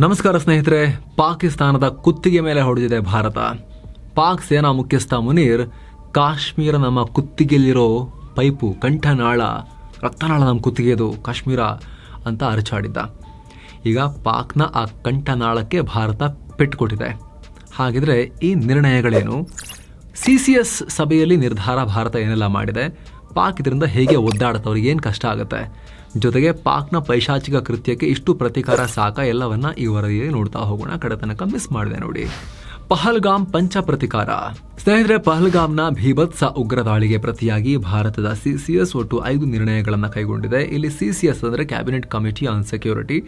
ನಮಸ್ಕಾರ ಸ್ನೇಹಿತರೆ, ಪಾಕಿಸ್ತಾನದ ಕುತ್ತಿಗೆ ಮೇಲೆ ಹೊಡೆದಿದೆ ಭಾರತ. ಪಾಕ್ ಸೇನಾ ಮುಖ್ಯಸ್ಥ ಮುನೀರ್, ಕಾಶ್ಮೀರ ನಮ್ಮ ಕುತ್ತಿಗೆಯಲ್ಲಿರೋ ಪೈಪು ಕಂಠನಾಳ, ರಕ್ತನಾಳ ನಮ್ಮ ಕುತ್ತಿಗೆದು ಕಾಶ್ಮೀರ ಅಂತ ಅರಚಾಡಿದ್ದ ಈಗ ಪಾಕ್ನ ಆ ಕಂಠನಾಳಕ್ಕೆ ಭಾರತ ಪೆಟ್ಟು ಕೊಟ್ಟಿದೆ ಹಾಗಿದ್ರೆ ಈ ನಿರ್ಣಯಗಳೇನು? ಸಿ ಸಿ ಎಸ್ ಸಭೆಯಲ್ಲಿ ನಿರ್ಧಾರ ಭಾರತ ಏನೆಲ್ಲ ಮಾಡಿದೆ? ಪಾಕ್ ಇದರಿಂದ ಹೇಗೆ ಒದ್ದಾಡುತ್ತೆ ಅವ್ರಿಗೆ ಏನು ಕಷ್ಟ ಆಗುತ್ತೆ? ಜೊತೆಗೆ ಪಾಕ್ನ ಪೈಶಾಚಿಕ ಕೃತ್ಯಕ್ಕೆ ಇಷ್ಟು ಪ್ರತಿಕಾರ ಸಾಕ ಎಲ್ಲವನ್ನ ಈ ವರದಿಯಲ್ಲಿ ನೋಡ್ತಾ ಹೋಗೋಣ. ಕಡೆ ತನಕ ಮಿಸ್ ಮಾಡಿದೆ ನೋಡಿ. ಪಹಲ್ಗಾಮ್ ಪಂಚ ಪ್ರತಿಕಾರ. ಸ್ನೇಹಿತರೆ, ಪಹಲ್ಗಾಮ್ನ ಭೀಭತ್ಸ ಉಗ್ರ ದಾಳಿಗೆ ಪ್ರತಿಯಾಗಿ ಭಾರತದ ಸಿಸಿಎಸ್ ಒಟ್ಟು ಐದು ನಿರ್ಣಯಗಳನ್ನು ಕೈಗೊಂಡಿದೆ. ಇಲ್ಲಿ ಸಿಸಿಎಸ್ ಅಂದರೆ ಕ್ಯಾಬಿನೆಟ್ ಕಮಿಟಿ ಆನ್ ಸೆಕ್ಯೂರಿಟಿ.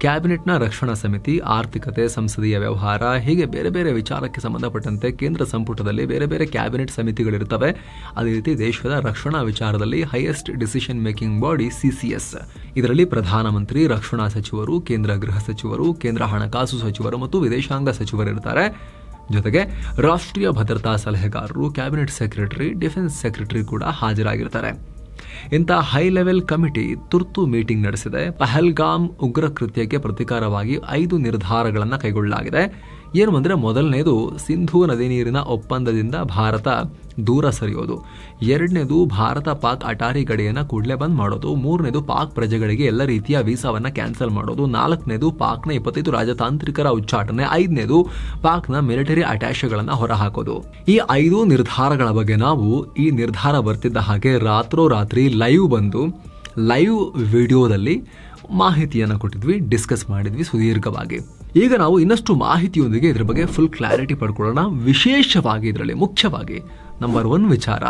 ಕ್ಯಾಬಿನೆಟ್ನ ರಕ್ಷಣಾ ಸಮಿತಿ, ಆರ್ಥಿಕತೆ, ಸಂಸದೀಯ ವ್ಯವಹಾರ, ಹೀಗೆ ಬೇರೆ ಬೇರೆ ವಿಚಾರಕ್ಕೆ ಸಂಬಂಧಪಟ್ಟಂತೆ ಕೇಂದ್ರ ಸಂಪುಟದಲ್ಲಿ ಬೇರೆ ಬೇರೆ ಕ್ಯಾಬಿನೆಟ್ ಸಮಿತಿಗಳಿರ್ತವೆ ಅದೇ ರೀತಿ ದೇಶದ ರಕ್ಷಣಾ ವಿಚಾರದಲ್ಲಿ highest decision making body CCS ಇದರಲ್ಲಿ ಪ್ರಧಾನಮಂತ್ರಿ, ರಕ್ಷಣಾ ಸಚಿವರು, ಕೇಂದ್ರ ಗೃಹ ಸಚಿವರು, ಕೇಂದ್ರ ಹಣಕಾಸು ಸಚಿವರು ಮತ್ತು ವಿದೇಶಾಂಗ ಸಚಿವರು ಇರ್ತಾರೆ ಜೊತೆಗೆ ರಾಷ್ಟ್ರೀಯ ಭದ್ರತಾ ಸಲಹೆಗಾರರು, ಕ್ಯಾಬಿನೆಟ್ ಸೆಕ್ರೆಟರಿ, ಡಿಫೆನ್ಸ್ ಸೆಕ್ರೆಟರಿ ಕೂಡ ಹಾಜರಾಗಿರ್ತಾರೆ ಇಂಥ ಹೈ ಲೆವೆಲ್ ಕಮಿಟಿ ತುರ್ತು ಮೀಟಿಂಗ್ ನಡೆಸಿದೆ. ಪಹಲ್ಗಾಮ್ ಉಗ್ರ ಕೃತ್ಯಕ್ಕೆ ಪ್ರತಿಕಾರವಾಗಿ ಐದು ನಿರ್ಧಾರಗಳನ್ನು ಕೈಗೊಳ್ಳಲಾಗಿದೆ. ಏನು ಅಂದರೆ ಮೊದಲನೇದು ಸಿಂಧೂ ನದಿ ನೀರಿನ ಒಪ್ಪಂದದಿಂದ ಭಾರತ ದೂರ ಸರಿಯೋದು. ಎರಡನೇದು ಭಾರತ ಪಾಕ್ ಅಟಾರಿ ಗಡಿಯನ್ನು ಕೂಡಲೇ ಬಂದ್ ಮಾಡೋದು. ಮೂರನೇದು ಪಾಕ್ ಪ್ರಜೆಗಳಿಗೆ ಎಲ್ಲ ರೀತಿಯ ವೀಸಾವನ್ನು ಕ್ಯಾನ್ಸಲ್ ಮಾಡೋದು. ನಾಲ್ಕನೇದು ಪಾಕ್ನ ಇಪ್ಪತ್ತೈದು ರಾಜತಾಂತ್ರಿಕರ ಉಚ್ಚಾಟನೆ. ಐದನೇದು ಪಾಕ್ನ ಮಿಲಿಟರಿ ಅಟ್ಯಾಚ್ಗಳನ್ನು ಹೊರಹಾಕೋದು. ಈ ಐದು ನಿರ್ಧಾರಗಳ ಬಗ್ಗೆ ನಾವು ಈ ನಿರ್ಧಾರ ಬರ್ತಿದ್ದ ಹಾಗೆ ರಾತ್ರೋರಾತ್ರಿ ಲೈವ್ ಬಂದು, ಲೈವ್ ವಿಡಿಯೋದಲ್ಲಿ ಮಾಹಿತಿಯನ್ನು ಕೊಟ್ಟಿದ್ವಿ, ಡಿಸ್ಕಸ್ ಮಾಡಿದ್ವಿ ಸುದೀರ್ಘವಾಗಿ. ಈಗ ನಾವು ಇನ್ನಷ್ಟು ಮಾಹಿತಿಯೊಂದಿಗೆ ಇದ್ರ ಬಗ್ಗೆ ಫುಲ್ ಕ್ಲಾರಿಟಿ ಪಡ್ಕೊಳ್ಳೋಣ. ವಿಶೇಷವಾಗಿ ಇದರಲ್ಲಿ ಮುಖ್ಯವಾಗಿ ನಂಬರ್ ಒನ್ ವಿಚಾರ,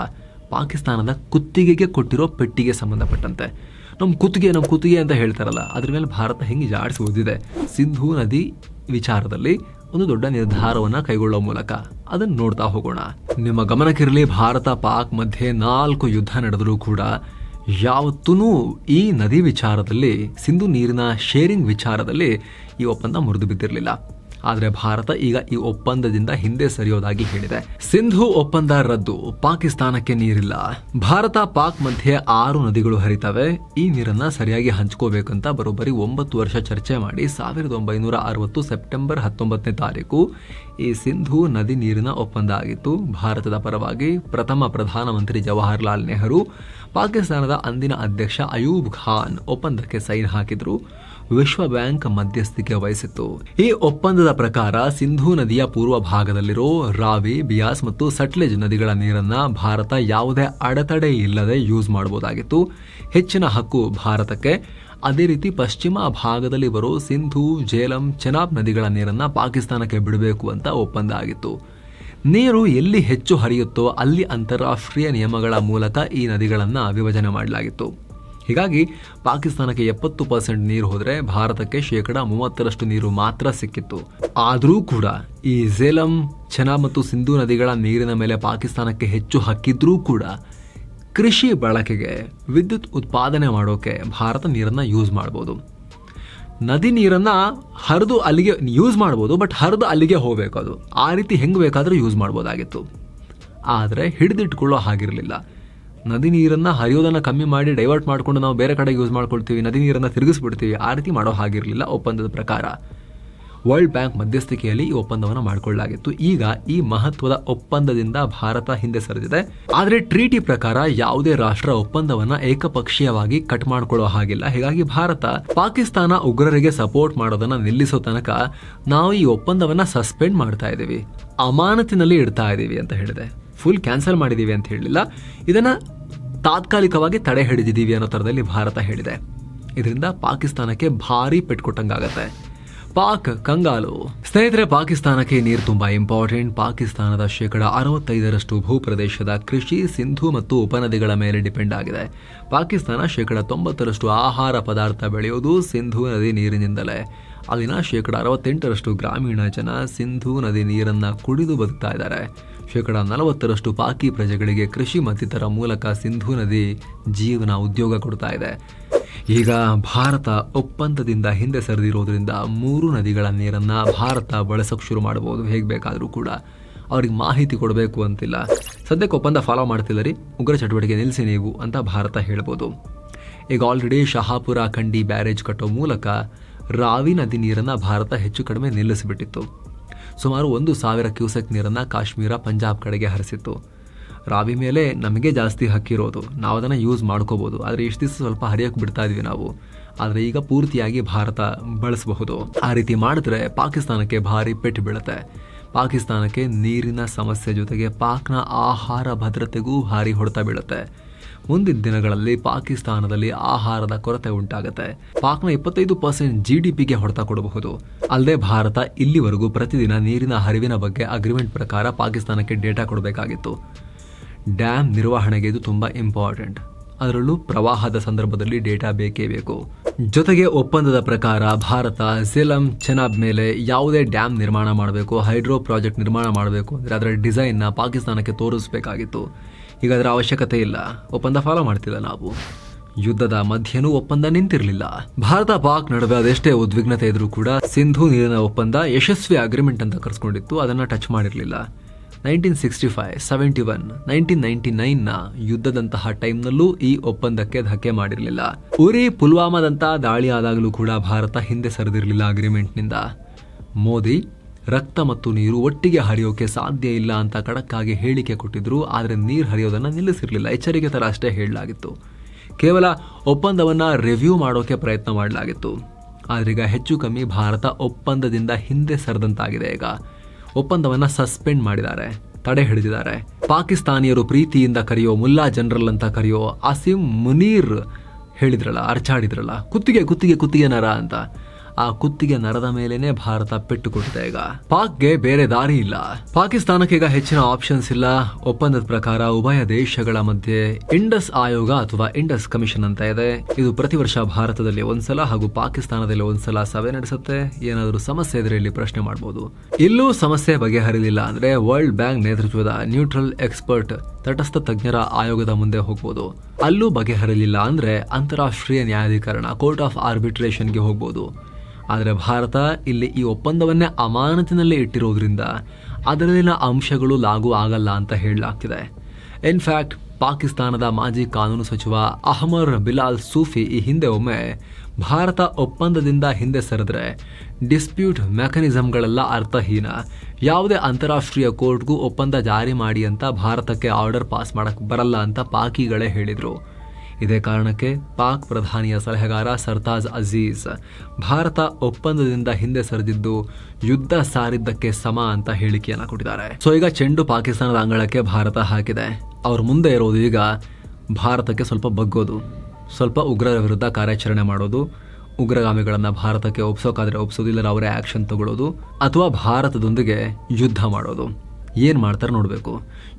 ಪಾಕಿಸ್ತಾನದ ಕುತ್ತಿಗೆಗೆ ಕೊಟ್ಟಿರೋ ಪೆಟ್ಟಿಗೆ ಸಂಬಂಧಪಟ್ಟಂತೆ. ನಮ್ಮ ಕುತ್ತಿಗೆ ನಮ್ಮ ಕುತ್ತಿಗೆ ಅಂತ ಹೇಳ್ತಾರಲ್ಲ, ಅದ್ರ ಮೇಲೆ ಭಾರತ ಹೆಂಗೆ ಜಾಡಿಸಿ ಓದಿದೆ ಸಿಂಧೂ ನದಿ ವಿಚಾರದಲ್ಲಿ ಒಂದು ದೊಡ್ಡ ನಿರ್ಧಾರವನ್ನು ಕೈಗೊಳ್ಳೋ ಮೂಲಕ ಅದನ್ನು ನೋಡ್ತಾ ಹೋಗೋಣ. ನಿಮ್ಮ ಗಮನಕ್ಕಿರಲಿ, ಭಾರತ ಪಾಕ್ ಮಧ್ಯೆ ನಾಲ್ಕು ಯುದ್ಧ ನಡೆದರೂ ಕೂಡ ಯಾವತ್ತೂ ಈ ನದಿ ವಿಚಾರದಲ್ಲಿ ಸಿಂಧು ನೀರಿನ ಶೇರಿಂಗ್ ವಿಚಾರದಲ್ಲಿ ಈ ಒಪ್ಪಂದ ಮುರಿದು ಬಿದ್ದಿರಲಿಲ್ಲ. ಆದರೆ ಭಾರತ ಈಗ ಈ ಒಪ್ಪಂದದಿಂದ ಹಿಂದೆ ಸರಿಯೋದಾಗಿ ಹೇಳಿದೆ. ಸಿಂಧು ಒಪ್ಪಂದ ರದ್ದು, ಪಾಕಿಸ್ತಾನಕ್ಕೆ ನೀರಿಲ್ಲ. ಭಾರತ ಪಾಕ್ ಮಧ್ಯೆ ಆರು ನದಿಗಳು ಹರಿತವೆ. ಈ ನೀರನ್ನ ಸರಿಯಾಗಿ ಹಂಚ್ಕೋಬೇಕಂತ ಬರೋಬ್ಬರಿ ಒಂಬತ್ತು ವರ್ಷ ಚರ್ಚೆ ಮಾಡಿ ಸಾವಿರದ ಒಂಬೈನೂರ ಅರವತ್ತು ಸೆಪ್ಟೆಂಬರ್ ಹತ್ತೊಂಬತ್ತನೇ ತಾರೀಕು ಈ ಸಿಂಧು ನದಿ ನೀರಿನ ಒಪ್ಪಂದ ಆಗಿತ್ತು. ಭಾರತದ ಪರವಾಗಿ ಪ್ರಥಮ ಪ್ರಧಾನಮಂತ್ರಿ ಜವಾಹರ್ಲಾಲ್ ನೆಹರು, ಪಾಕಿಸ್ತಾನದ ಅಂದಿನ ಅಧ್ಯಕ್ಷ ಅಯೂಬ್ ಖಾನ್ ಒಪ್ಪಂದಕ್ಕೆ ಸೈನ್ ಹಾಕಿದ್ರು. ವಿಶ್ವ ಬ್ಯಾಂಕ್ ಮಧ್ಯಸ್ಥಿಕೆ ವಹಿಸಿತ್ತು. ಈ ಒಪ್ಪಂದದ ಪ್ರಕಾರ ಸಿಂಧೂ ನದಿಯ ಪೂರ್ವ ಭಾಗದಲ್ಲಿರೋ ರಾವಿ, ಬಿಯಾಸ್ ಮತ್ತು ಸಟ್ಲೆಜ್ ನದಿಗಳ ನೀರನ್ನ ಭಾರತ ಯಾವುದೇ ಅಡೆತಡೆ ಇಲ್ಲದೆ ಯೂಸ್ ಮಾಡಬಹುದಾಗಿತ್ತು. ಹೆಚ್ಚಿನ ಹಕ್ಕು ಭಾರತಕ್ಕೆ. ಅದೇ ರೀತಿ ಪಶ್ಚಿಮ ಭಾಗದಲ್ಲಿ ಬರೋ ಸಿಂಧು, ಜೇಲಂ, ಚೆನಾಬ್ ನದಿಗಳ ನೀರನ್ನ ಪಾಕಿಸ್ತಾನಕ್ಕೆ ಬಿಡಬೇಕು ಅಂತ ಒಪ್ಪಂದ ಆಗಿತ್ತು. ನೀರು ಎಲ್ಲಿ ಹೆಚ್ಚು ಹರಿಯುತ್ತೋ ಅಲ್ಲಿ ಅಂತಾರಾಷ್ಟ್ರೀಯ ನಿಯಮಗಳ ಮೂಲಕ ಈ ನದಿಗಳನ್ನು ವಿಭಜನೆ ಮಾಡಲಾಗಿತ್ತು. ಹೀಗಾಗಿ ಪಾಕಿಸ್ತಾನಕ್ಕೆ ಎಪ್ಪತ್ತು ಪರ್ಸೆಂಟ್ ನೀರು ಹೋದರೆ ಭಾರತಕ್ಕೆ ಶೇಕಡ ಮೂವತ್ತರಷ್ಟು ನೀರು ಮಾತ್ರ ಸಿಕ್ಕಿತ್ತು. ಆದರೂ ಕೂಡ ಈ ಝೇಲಂ ಚೆನಾ ಮತ್ತು ಸಿಂಧು ನದಿಗಳ ನೀರಿನ ಮೇಲೆ ಪಾಕಿಸ್ತಾನಕ್ಕೆ ಹೆಚ್ಚು ಹಕ್ಕಿದ್ರೂ ಕೂಡ ಕೃಷಿ ಬಳಕೆಗೆ ವಿದ್ಯುತ್ ಉತ್ಪಾದನೆ ಮಾಡೋಕೆ ಭಾರತ ನೀರನ್ನು ಯೂಸ್ ಮಾಡ್ಬೋದು. ನದಿ ನೀರನ್ನು ಹರಿದು ಅಲ್ಲಿಗೆ ಯೂಸ್ ಮಾಡ್ಬೋದು ಬಟ್ ಹರಿದು ಅಲ್ಲಿಗೆ ಹೋಗಬೇಕು ಅದು. ಆ ರೀತಿ ಹೆಂಗೆ ಬೇಕಾದರೂ ಯೂಸ್ ಮಾಡ್ಬೋದಾಗಿತ್ತು. ಆದರೆ ಹಿಡಿದಿಟ್ಕೊಳ್ಳೋ ಹಾಗಿರಲಿಲ್ಲ. ನದಿ ನೀರನ್ನು ಹರಿಯೋದನ್ನು ಕಮ್ಮಿ ಮಾಡಿ ಡೈವರ್ಟ್ ಮಾಡಿಕೊಂಡು ನಾವು ಬೇರೆ ಕಡೆ ಯೂಸ್ ಮಾಡ್ಕೊಳ್ತೀವಿ, ನದಿ ನೀರನ್ನು ತಿರುಗಿಸ್ಬಿಡ್ತೀವಿ, ಆ ರೀತಿ ಮಾಡೋ ಹಾಗಿರಲಿಲ್ಲ ಒಪ್ಪಂದದ ಪ್ರಕಾರ. ವರ್ಲ್ಡ್ ಬ್ಯಾಂಕ್ ಮಧ್ಯಸ್ಥಿಕೆಯಲ್ಲಿ ಈ ಒಪ್ಪಂದವನ್ನು ಮಾಡಿಕೊಳ್ಳಲಾಗಿತ್ತು. ಈಗ ಈ ಮಹತ್ವದ ಒಪ್ಪಂದದಿಂದ ಭಾರತ ಹಿಂದೆ ಸರಿದಿದೆ. ಆದರೆ ಟ್ರೀಟಿ ಪ್ರಕಾರ ಯಾವುದೇ ರಾಷ್ಟ್ರ ಒಪ್ಪಂದವನ್ನ ಏಕಪಕ್ಷೀಯವಾಗಿ ಕಟ್ ಮಾಡಿಕೊಳ್ಳೋ ಹಾಗಿಲ್ಲ. ಹೀಗಾಗಿ ಭಾರತ ಪಾಕಿಸ್ತಾನ ಉಗ್ರರಿಗೆ ಸಪೋರ್ಟ್ ಮಾಡೋದನ್ನ ನಿಲ್ಲಿಸೋ ತನಕ ನಾವು ಈ ಒಪ್ಪಂದವನ್ನ ಸಸ್ಪೆಂಡ್ ಮಾಡ್ತಾ ಇದ್ದೀವಿ. ಅಮಾನತಿನಲ್ಲಿ ಇಡ್ತಾ ಇದ್ದೀವಿ ಅಂತ ಹೇಳಿದೆ. ಫುಲ್ ಕ್ಯಾನ್ಸಲ್ ಮಾಡಿದ್ದೀವಿ ಅಂತ ಹೇಳಿಲ್ಲ. ಇದನ್ನ ತಾತ್ಕಾಲಿಕವಾಗಿ ತಡೆ ಹಿಡಿದಿದ್ದೀವಿ ಅನ್ನೋ ಥರದಲ್ಲಿ ಭಾರತ ಹೇಳಿದೆ. ಇದರಿಂದ ಪಾಕಿಸ್ತಾನಕ್ಕೆ ಭಾರಿ ಪೆಟ್ಕೊಟ್ಟಂಗಾಗತ್ತೆ. ಪಾಕ್, ಕಂಗಾಲು. ಸ್ನೇಹಿತರೆ, ಪಾಕಿಸ್ತಾನಕ್ಕೆ ನೀರು ತುಂಬಾ ಇಂಪಾರ್ಟೆಂಟ್. ಪಾಕಿಸ್ತಾನದ ಶೇಕಡ ಅರವತ್ತೈದರಷ್ಟು ಭೂಪ್ರದೇಶದ ಕೃಷಿ, ಸಿಂಧು ಮತ್ತು ಉಪನದಿಗಳ ಮೇಲೆ ಡಿಪೆಂಡ್ ಆಗಿದೆ. ಪಾಕಿಸ್ತಾನ ಶೇಕಡ ತೊಂಬತ್ತರಷ್ಟು ಆಹಾರ ಪದಾರ್ಥ ಬೆಳೆಯೋದು ಸಿಂಧು ನದಿ ನೀರಿನಿಂದಲೇ. ಅಲ್ಲಿನ ಶೇಕಡ ಅರವತ್ತೆಂಟರಷ್ಟು ಗ್ರಾಮೀಣ ಜನ ಸಿಂಧು ನದಿ ನೀರನ್ನ ಕುಡಿದು ಬದುಕ್ತಾ ಇದ್ದಾರೆ. ಶೇಕಡ ನಲವತ್ತರಷ್ಟು ಪಾಕಿ ಪ್ರಜೆಗಳಿಗೆ ಕೃಷಿ ಮತ್ತಿತರ ಮೂಲಕ ಸಿಂಧೂ ನದಿ ಜೀವನ ಉದ್ಯೋಗ ಕೊಡ್ತಾ ಇದೆ. ಈಗ ಭಾರತ ಒಪ್ಪಂದದಿಂದ ಹಿಂದೆ ಸರಿದಿರೋದ್ರಿಂದ ಮೂರು ನದಿಗಳ ನೀರನ್ನ ಭಾರತ ಬಳಸೋಕೆ ಶುರು ಮಾಡಬಹುದು ಹೇಗೆ ಬೇಕಾದರೂ ಕೂಡ. ಅವ್ರಿಗೆ ಮಾಹಿತಿ ಕೊಡಬೇಕು ಅಂತಿಲ್ಲ. ಸದ್ಯಕ್ಕೆ ಒಪ್ಪಂದ ಫಾಲೋ ಮಾಡ್ತಿಲ್ಲ ರೀ. ಉಗ್ರ ಚಟುವಟಿಕೆ ನಿಲ್ಲಿಸಿ ನೀವು ಅಂತ ಭಾರತ ಹೇಳ್ಬೋದು. ಈಗ ಆಲ್ರೆಡಿ ಶಹಾಪುರ, ಖಂಡಿ ಬ್ಯಾರೇಜ್ ಕಟ್ಟೋ ಮೂಲಕ ರಾವಿ ನದಿ ನೀರನ್ನು ಭಾರತ ಹೆಚ್ಚು ಕಡಿಮೆ ನಿಲ್ಲಿಸಿಬಿಟ್ಟಿತ್ತು. ಸುಮಾರು ಒಂದು ಸಾವಿರ ಕ್ಯೂಸೆಕ್ ನೀರನ್ನು ಕಾಶ್ಮೀರ, ಪಂಜಾಬ್ ಕಡೆಗೆ ಹರಿಸಿತ್ತು. ರಾವಿ ಮೇಲೆ ನಮಗೆ ಜಾಸ್ತಿ ಹಕ್ಕಿರೋದು ನಾವು ಅದನ್ನು ಯೂಸ್ ಮಾಡ್ಕೋಬೋದು. ಆದರೆ ಇಷ್ಟು ದಿವಸ ಸ್ವಲ್ಪ ಹರಿಯೋಕೆ ಬಿಡ್ತಾ ಇದ್ವಿ ನಾವು. ಆದರೆ ಈಗ ಪೂರ್ತಿಯಾಗಿ ಭಾರತ ಬಳಸಬಹುದು. ಆ ರೀತಿ ಮಾಡಿದ್ರೆ ಪಾಕಿಸ್ತಾನಕ್ಕೆ ಭಾರಿ ಪೆಟ್ಟು ಬೀಳುತ್ತೆ. ಪಾಕಿಸ್ತಾನಕ್ಕೆ ನೀರಿನ ಸಮಸ್ಯೆ ಜೊತೆಗೆ ಪಾಕ್ನ ಆಹಾರ ಭದ್ರತೆಗೂ ಭಾರಿ ಹೊಡೆತ ಬೀಳುತ್ತೆ. ಮುಂದಿನ ದಿನಗಳಲ್ಲಿ ಪಾಕಿಸ್ತಾನದಲ್ಲಿ ಆಹಾರದ ಕೊರತೆ ಉಂಟಾಗುತ್ತೆ. ಪಾಕ್ನ ಇಪ್ಪತ್ತೈದು ಪರ್ಸೆಂಟ್ ಜಿಡಿಪಿಗೆ ಹೊಡೆತ ಕೊಡಬಹುದು. ಅಲ್ಲದೆ ಭಾರತ ಇಲ್ಲಿವರೆಗೂ ಪ್ರತಿದಿನ ನೀರಿನ ಹರಿವಿನ ಬಗ್ಗೆ ಅಗ್ರಿಮೆಂಟ್ ಪ್ರಕಾರ ಪಾಕಿಸ್ತಾನಕ್ಕೆ ಡೇಟಾ ಕೊಡಬೇಕಾಗಿತ್ತು. ಡ್ಯಾಮ್ ನಿರ್ವಹಣೆಗೆ ಇದು ತುಂಬಾ ಇಂಪಾರ್ಟೆಂಟ್ ಅದರಲ್ಲೂ ಪ್ರವಾಹದ ಸಂದರ್ಭದಲ್ಲಿ ಡೇಟಾ ಬೇಕೇ ಬೇಕು. ಜೊತೆಗೆ ಒಪ್ಪಂದದ ಪ್ರಕಾರ ಭಾರತ ಝೆಲಂ ಚೆನಾಬ್ ಮೇಲೆ ಯಾವುದೇ ಡ್ಯಾಮ್ ನಿರ್ಮಾಣ ಮಾಡಬೇಕು ಹೈಡ್ರೋ ಪ್ರಾಜೆಕ್ಟ್ ನಿರ್ಮಾಣ ಮಾಡಬೇಕು ಅಂದರೆ ಅದರ ಡಿಸೈನ್ನ ಪಾಕಿಸ್ತಾನಕ್ಕೆ ತೋರಿಸಬೇಕಾಗಿತ್ತು. ಈಗ ಅವಶ್ಯಕತೆ ಇಲ್ಲ. ಒಪ್ಪಂದ ಫಾಲೋ ಮಾಡ್ತಿಲ್ಲ ನಾವು. ಯುದ್ಧದ ಮಧ್ಯನೂ ಒಪ್ಪಂದ ನಿಂತಿರಲಿಲ್ಲ. ಭಾರತ ಪಾಕ್ ನಡುವೆ ಅದೆಷ್ಟೇ ಉದ್ವಿಗ್ನತೆ ಇದ್ರೂ ಕೂಡ ಸಿಂಧು ನೀರಿನ ಒಪ್ಪಂದ ಯಶಸ್ವಿ ಅಗ್ರಿಮೆಂಟ್ ಅಂತ ಕರೆಸ್ಕೊಂಡಿತ್ತು. ಅದನ್ನ ಟಚ್ ಮಾಡಿರಲಿಲ್ಲ. Nineteen sixty five seventy one nineteen ninety ನೈನ್ನ ಯುದ್ಧದಂತಹ ಟೈಮ್ನಲ್ಲೂ ಈ ಒಪ್ಪಂದಕ್ಕೆ ಧಕ್ಕೆ ಮಾಡಿರಲಿಲ್ಲ. ಉರಿ ಪುಲ್ವಾಮಾದಂತಹ ದಾಳಿ ಆದಾಗಲೂ ಕೂಡ ಭಾರತ ಹಿಂದೆ ಸರಿದಿರಲಿಲ್ಲ ಅಗ್ರಿಮೆಂಟ್ನಿಂದ ಮೋದಿ ರಕ್ತ ಮತ್ತು ನೀರು ಒಟ್ಟಿಗೆ ಹರಿಯೋಕೆ ಸಾಧ್ಯ ಇಲ್ಲ ಅಂತ ಖಡಕ್ಕಾಗಿ ಹೇಳಿಕೆ ಕೊಟ್ಟಿದ್ರು, ಆದರೆ ನೀರು ಹರಿಯೋದನ್ನ ನಿಲ್ಲಿಸಿರಲಿಲ್ಲ. ಎಚ್ಚರಿಕೆ ತರ ಅಷ್ಟೇ ಹೇಳಲಾಗಿತ್ತು. ಕೇವಲ ಒಪ್ಪಂದವನ್ನ ರಿವ್ಯೂ ಮಾಡೋಕೆ ಪ್ರಯತ್ನ ಮಾಡಲಾಗಿತ್ತು. ಆದ್ರೀಗ ಹೆಚ್ಚು ಕಮ್ಮಿ ಭಾರತ ಒಪ್ಪಂದದಿಂದ ಹಿಂದೆ ಸರಿದಂತಾಗಿದೆ ಈಗ. ಒಪ್ಪಂದವನ್ನ ಸಸ್ಪೆಂಡ್ ಮಾಡಿದ್ದಾರೆ, ತಡೆ ಹಿಡಿದಿದ್ದಾರೆ. ಪಾಕಿಸ್ತಾನಿಯರು ಪ್ರೀತಿಯಿಂದ ಕರೆಯೋ ಮುಲ್ಲಾ ಜನರಲ್ ಅಂತ ಕರೆಯೋ ಆಸಿಮ್ ಮುನೀರ್ ಹೇಳಿದ್ರಲ್ಲ, ಅರ್ಚಾಡಿದ್ರಲ್ಲ, ಕುತ್ತಿಗೆ ಕುತ್ತಿಗೆ ಕುತ್ತಿಗೆ ನರ ಅಂತ. ಆ ಕುತ್ತಿಗೆ ನರದ ಮೇಲೇನೆ ಭಾರತ ಪೆಟ್ಟು ಕೊಟ್ಟಿದೆ ಈಗ. ಪಾಕ್ಗೆ ಬೇರೆ ದಾರಿ ಇಲ್ಲ. ಪಾಕಿಸ್ತಾನಕ್ಕೆ ಈಗ ಹೆಚ್ಚಿನ ಆಪ್ಷನ್ಸ್ ಇಲ್ಲ. ಒಪ್ಪಂದದ ಪ್ರಕಾರ ಉಭಯ ದೇಶಗಳ ಮಧ್ಯೆ ಇಂಡಸ್ ಆಯೋಗ ಅಥವಾ ಇಂಡಸ್ ಕಮಿಷನ್ ಅಂತ ಇದೆ. ಇದು ಪ್ರತಿ ವರ್ಷ ಭಾರತದಲ್ಲಿ ಒಂದ್ಸಲ ಹಾಗೂ ಪಾಕಿಸ್ತಾನದಲ್ಲಿ ಒಂದ್ಸಲ ಸಭೆ ನಡೆಸುತ್ತೆ. ಏನಾದರೂ ಸಮಸ್ಯೆ ಇದ್ರೆ ಇಲ್ಲಿ ಪ್ರಶ್ನೆ ಮಾಡಬಹುದು ಇಲ್ಲೂ ಸಮಸ್ಯೆ ಬಗೆಹರಿಲಿಲ್ಲ ಅಂದ್ರೆ ವರ್ಲ್ಡ್ ಬ್ಯಾಂಕ್ ನೇತೃತ್ವದ ನ್ಯೂಟ್ರಲ್ ಎಕ್ಸ್ಪರ್ಟ್ ತಟಸ್ಥ ತಜ್ಞರ ಆಯೋಗದ ಮುಂದೆ ಹೋಗ್ಬೋದು. ಅಲ್ಲೂ ಬಗೆಹರಿಲಿಲ್ಲ ಅಂದ್ರೆ ಅಂತಾರಾಷ್ಟ್ರೀಯ ನ್ಯಾಯಾಧೀಕರಣ ಕೋರ್ಟ್ ಆಫ್ ಆರ್ಬಿಟ್ರೇಷನ್ಗೆ ಹೋಗ್ಬೋದು. ಆದರೆ ಭಾರತ ಇಲ್ಲಿ ಈ ಒಪ್ಪಂದವನ್ನೇ ಅಮಾನತಿನಲ್ಲೇ ಇಟ್ಟಿರೋದ್ರಿಂದ ಅದರಲ್ಲಿನ ಅಂಶಗಳು ಲಾಗು ಆಗಲ್ಲ ಅಂತ ಹೇಳಲಾಗ್ತಿದೆ. ಇನ್ಫ್ಯಾಕ್ಟ್ ಪಾಕಿಸ್ತಾನದ ಮಾಜಿ ಕಾನೂನು ಸಚಿವ ಅಹಮರ್ ಬಿಲಾಲ್ ಸೂಫಿ ಈ ಹಿಂದೆ ಒಮ್ಮೆ ಭಾರತ ಒಪ್ಪಂದದಿಂದ ಹಿಂದೆ ಸರಿದ್ರೆ ಡಿಸ್ಪ್ಯೂಟ್ ಮೆಕಾನಿಸಮ್ಗಳೆಲ್ಲ ಅರ್ಥಹೀನ. ಯಾವುದೇ ಅಂತಾರಾಷ್ಟ್ರೀಯ ಕೋರ್ಟ್ಗೂ ಒಪ್ಪಂದ ಜಾರಿ ಮಾಡಿ ಅಂತ ಭಾರತಕ್ಕೆ ಆರ್ಡರ್ ಪಾಸ್ ಮಾಡಕ್ಕೆ ಬರಲ್ಲ ಅಂತ ಪಾಕಿಗಳೇ ಹೇಳಿದ್ರು. ಇದೇ ಕಾರಣಕ್ಕೆ ಪಾಕ್ ಪ್ರಧಾನಿಯ ಸಲಹೆಗಾರ ಸರ್ತಾಜ್ ಅಜೀಜ್, ಭಾರತ ಒಪ್ಪಂದದಿಂದ ಹಿಂದೆ ಸರಿದಿದ್ದು ಯುದ್ಧ ಸಾರಿದ್ದಕ್ಕೆ ಸಮ ಅಂತ ಹೇಳಿಕೆಯನ್ನು ಕೊಟ್ಟಿದ್ದಾರೆ. ಸೊ, ಈಗ ಚೆಂಡು ಪಾಕಿಸ್ತಾನದ ಅಂಗಳಕ್ಕೆ ಭಾರತ ಹಾಕಿದೆ. ಅವ್ರ ಮುಂದೆ ಇರೋದು ಈಗ ಭಾರತಕ್ಕೆ ಸ್ವಲ್ಪ ಬಗ್ಗೋದು, ಸ್ವಲ್ಪ ಉಗ್ರರ ವಿರುದ್ಧ ಕಾರ್ಯಾಚರಣೆ ಮಾಡೋದು, ಉಗ್ರಗಾಮಿಗಳನ್ನು ಭಾರತಕ್ಕೆ ಒಪ್ಸೋಕಾದ್ರೆ ಒಪ್ಸೋದು ಇಲ್ಲ ಅವರೇ ಆ್ಯಕ್ಷನ್ ತಗೊಳ್ಳೋದು ಅಥವಾ ಭಾರತದೊಂದಿಗೆ ಯುದ್ಧ ಮಾಡೋದು. ಏನ್ ಮಾಡ್ತಾರೆ ನೋಡಬೇಕು.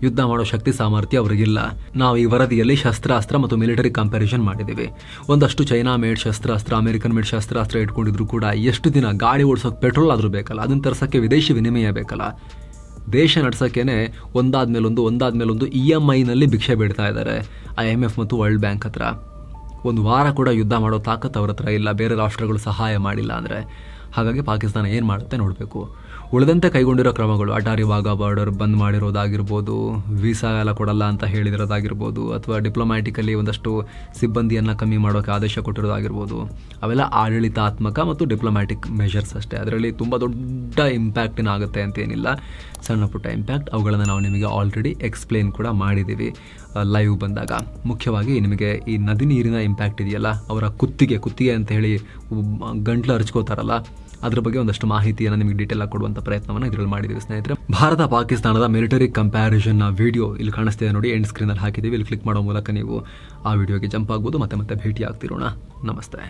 ಯುದ್ಧ ಮಾಡೋ ಶಕ್ತಿ ಸಾಮರ್ಥ್ಯ ಅವರಿಗಿಲ್ಲ. ನಾವು ಈ ವರದಿಯಲ್ಲಿ ಶಸ್ತ್ರಾಸ್ತ್ರ ಮತ್ತು ಮಿಲಿಟರಿ ಕಂಪ್ಯಾರಿಸನ್ ಮಾಡಿದ್ದೀವಿ. ಒಂದಷ್ಟು ಚೈನಾ ಮೇಡ್ ಶಸ್ತ್ರಾಸ್ತ್ರ, ಅಮೆರಿಕನ್ ಮೇಡ್ ಶಸ್ತ್ರಾಸ್ತ್ರ ಇಟ್ಕೊಂಡಿದ್ರು ಕೂಡ ಎಷ್ಟು ದಿನ ಗಾಡಿ ಓಡಿಸೋಕೆ ಪೆಟ್ರೋಲ್ ಆದರೂ ಬೇಕಲ್ಲ, ಅದನ್ನು ತರ್ಸೋಕ್ಕೆ ವಿದೇಶಿ ವಿನಿಮಯ ಬೇಕಲ್ಲ. ದೇಶ ನಡೆಸೋಕ್ಕೇ ಒಂದಾದ ಮೇಲೊಂದು ಒಂದಾದ ಮೇಲೊಂದು ಇ ಎಂ ಐನಲ್ಲಿ ಭಿಕ್ಷೆ ಬೇಡ್ತಾ ಇದ್ದಾರೆ, ಐ ಎಂ ಎಫ್ ಮತ್ತು ವರ್ಲ್ಡ್ ಬ್ಯಾಂಕ್ ಹತ್ರ. ಒಂದು ವಾರ ಕೂಡ ಯುದ್ಧ ಮಾಡೋ ತಾಕತ್ತು ಅವ್ರ ಹತ್ರ ಇಲ್ಲ, ಬೇರೆ ರಾಷ್ಟ್ರಗಳು ಸಹಾಯ ಮಾಡಿಲ್ಲ ಅಂದರೆ. ಹಾಗಾಗಿ ಪಾಕಿಸ್ತಾನ ಏನು ಮಾಡುತ್ತೆ ನೋಡಬೇಕು. ಉಳಿದಂತೆ ಕೈಗೊಂಡಿರೋ ಕ್ರಮಗಳು ಅಟಾರಿ ವಾಘಾ ಬಾರ್ಡರ್ ಬಂದ್ ಮಾಡಿರೋದಾಗಿರ್ಬೋದು ವೀಸಾ ಎಲ್ಲ ಕೊಡಲ್ಲ ಅಂತ ಹೇಳಿದಿರೋದಾಗಿರ್ಬೋದು ಅಥವಾ ಡಿಪ್ಲೊಮ್ಯಾಟಿಕಲಿ ಒಂದಷ್ಟು ಸಿಬ್ಬಂದಿಯನ್ನು ಕಮ್ಮಿ ಮಾಡೋಕ್ಕೆ ಆದೇಶ ಕೊಟ್ಟಿರೋದಾಗಿರ್ಬೋದು, ಅವೆಲ್ಲ ಆಡಳಿತಾತ್ಮಕ ಮತ್ತು ಡಿಪ್ಲೊಮ್ಯಾಟಿಕ್ ಮೆಷರ್ಸ್ ಅಷ್ಟೇ. ಅದರಲ್ಲಿ ತುಂಬ ದೊಡ್ಡ ಇಂಪ್ಯಾಕ್ಟಿನ ಆಗುತ್ತೆ ಅಂತೇನಿಲ್ಲ ಸಣ್ಣ ಪುಟ್ಟ ಇಂಪ್ಯಾಕ್ಟ್ ಅವುಗಳನ್ನು ನಾವು ನಿಮಗೆ ಆಲ್ರೆಡಿ ಎಕ್ಸ್ಪ್ಲೇನ್ ಕೂಡ ಮಾಡಿದ್ದೀವಿ. ಲೈವ್ ಬಂದಾಗ. ಮುಖ್ಯವಾಗಿ ನಿಮಗೆ ಈ ನದಿ ನೀರಿನ ಇಂಪ್ಯಾಕ್ಟ್ ಇದೆಯಲ್ಲ, ಅವರ ಕುತ್ತಿಗೆ ಕುತ್ತಿಗೆ ಅಂತ ಹೇಳಿ ಗಂಟ್ಲು ಹರ್ಚ್ಕೋತಾರಲ್ಲ, ಅದ್ರ ಬಗ್ಗೆ ಒಂದಷ್ಟು ಮಾಹಿತಿಯನ್ನು ನಿಮಗೆ ಡೀಟೇಲ್ ಆಗಿ ಕೊಡುವಂಥ ಪ್ರಯತ್ನವನ್ನು ಇದರಲ್ಲಿ ಮಾಡಿದ್ದೀವಿ ಸ್ನೇಹಿತರೆ. ಭಾರತ ಪಾಕಿಸ್ತಾನದ ಮಿಲಿಟರಿ ಕಂಪ್ಯಾರಿಸನ್ ವಿಡಿಯೋ ಇಲ್ಲಿ ಕಾಣಿಸ್ತಿದೆ ನೋಡಿ ಎಂಡ್ ಸ್ಕ್ರೀನಲ್ಲಿ ಹಾಕಿದ್ದೀವಿ ಇಲ್ಲಿ ಕ್ಲಿಕ್ ಮಾಡೋ ಮೂಲಕ ನೀವು ಆ ವಿಡಿಯೋಗೆ ಜಂಪ್ ಆಗ್ಬೋದು. ಮತ್ತೆ ಮತ್ತೆ ಭೇಟಿ ಆಗ್ತಿರೋಣ ನಮಸ್ತೆ.